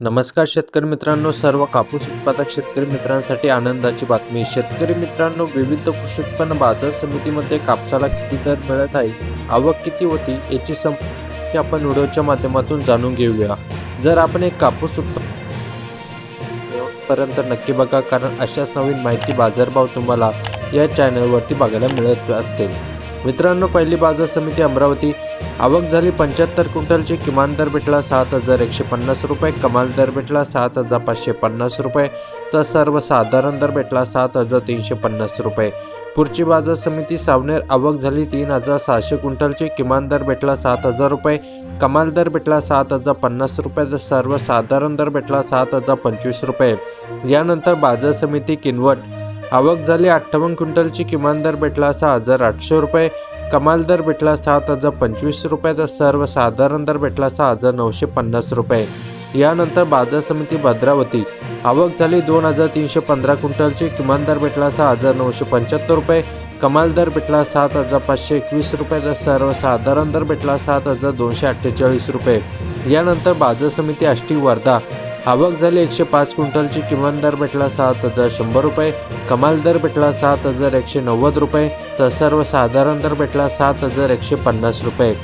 नमस्कार शेतकरी मित्रांनो सर्व कापूस उत्पादक शेतकरी मित्रांसाठी आनंदाची बातमी. शेतकरी मित्रांनो विविध कृषी उत्पन्न बाजार समितीमध्ये कापसाला किती दर मिळत आहे आवक किती होती याची संपूर्ण आपण व्हिडिओच्या माध्यमातून जाणून घेऊया. जर आपण एक कापूस उत्पादन पर्यंत नक्की बघा कारण अशाच नवीन माहिती बाजारभाव तुम्हाला या चॅनलवरती बघायला मिळत असतील. मित्रांनो पहिली बाजार समिती अमरावती. आवक झाली पंच्याहत्तर क्विंटलची. किमान दर भेटला सात हजार एकशे पन्नास रुपये. कमाल दर भेटला सात हजार पाचशे पन्नास रुपये. तर सर्वसाधारण दर भेटला सात हजार तीनशे पन्नास रुपये. पुढची बाजार समिती सावनेर. आवक झाली तीन हजार सहाशे क्विंटलची. किमान दर भेटला सात हजार रुपये. कमाल दर भेटला सात हजार पन्नास रुपये. तर सर्वसाधारण दर भेटला सात हजार पंचवीस रुपये. यानंतर बाजार समिती किनवट. आवक झाली अठ्ठावन्न क्विंटलची किमान दर भेटला सहा हजार आठशे रुपये. कमाल दर भेटला सात हजार पंचवीस रुपये. तर सर्वसाधारण दर भेटला सहा हजार नऊशे पन्नास रुपये. यानंतर बाजार समिती भद्रावती. आवक झाली दोन हजार तीनशे पंधरा क्विंटलची. किमान दर भेटला सहा हजार नऊशे पंच्याहत्तर रुपये. कमाल दर भेटला सात हजार पाचशे एकवीस रुपये. तर सर्वसाधारण दर भेटला सात हजार दोनशे अठ्ठेचाळीस रुपये. यानंतर बाजार समिती आष्टी वर्धा. आवक झाली एकशे पाच क्विंटलची किमान दर भेटला सात हजार शंभर रुपये कमाल दर भेटला सात हजार एकशे नव्वद रुपये तर सर्वसाधारण दर भेटला सात हजार एकशे पन्नास रुपये.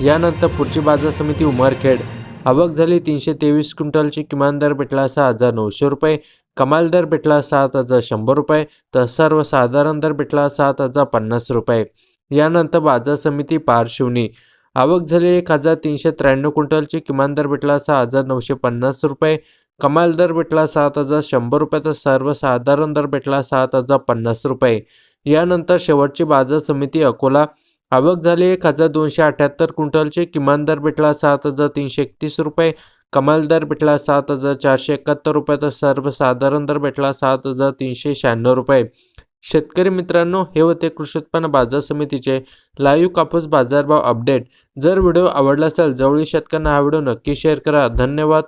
यानंतर पुढची बाजार समिती उमरखेड. आवक झाली तीनशे तेवीस क्विंटलची किमान दर भेटला सहा हजार नऊशे रुपये कमाल दर भेटला सात हजार शंभर रुपये तर सर्वसाधारण दर भेटला सात हजार पन्नास रुपये. यानंतर बाजार समिती पारशिवनी आवक झाली एक हजार तीनशे त्र्याण्णव क्विंटलची. किमान दर भेटला सहा हजार नऊशे पन्नास रुपये. कमाल दर भेटला सात हजार शंभर रुपये तर सर्वसाधारण दर भेटला सात हजार पन्नास रुपये. यानंतर शेवटची बाजार समिती अकोला. आवक झाली एक हजार दोनशे अठ्याहत्तर क्विंटलची. किमान दर भेटला सात हजार तीनशे एकतीस रुपये. कमाल दर भेटला सात हजार चारशे एकाहत्तर रुपये तर सर्वसाधारण दर भेटला सात हजार तीनशे शहाण्णव रुपये. शेतकरी मित्रांनो हे होते कृषी उत्पन्न बाजार समितीचे लाईव्ह कापूस बाजारभाव अपडेट जर व्हिडिओ आवडला असेल जवळील शेतकऱ्यांना हा व्हिडिओ नक्की शेअर करा. धन्यवाद.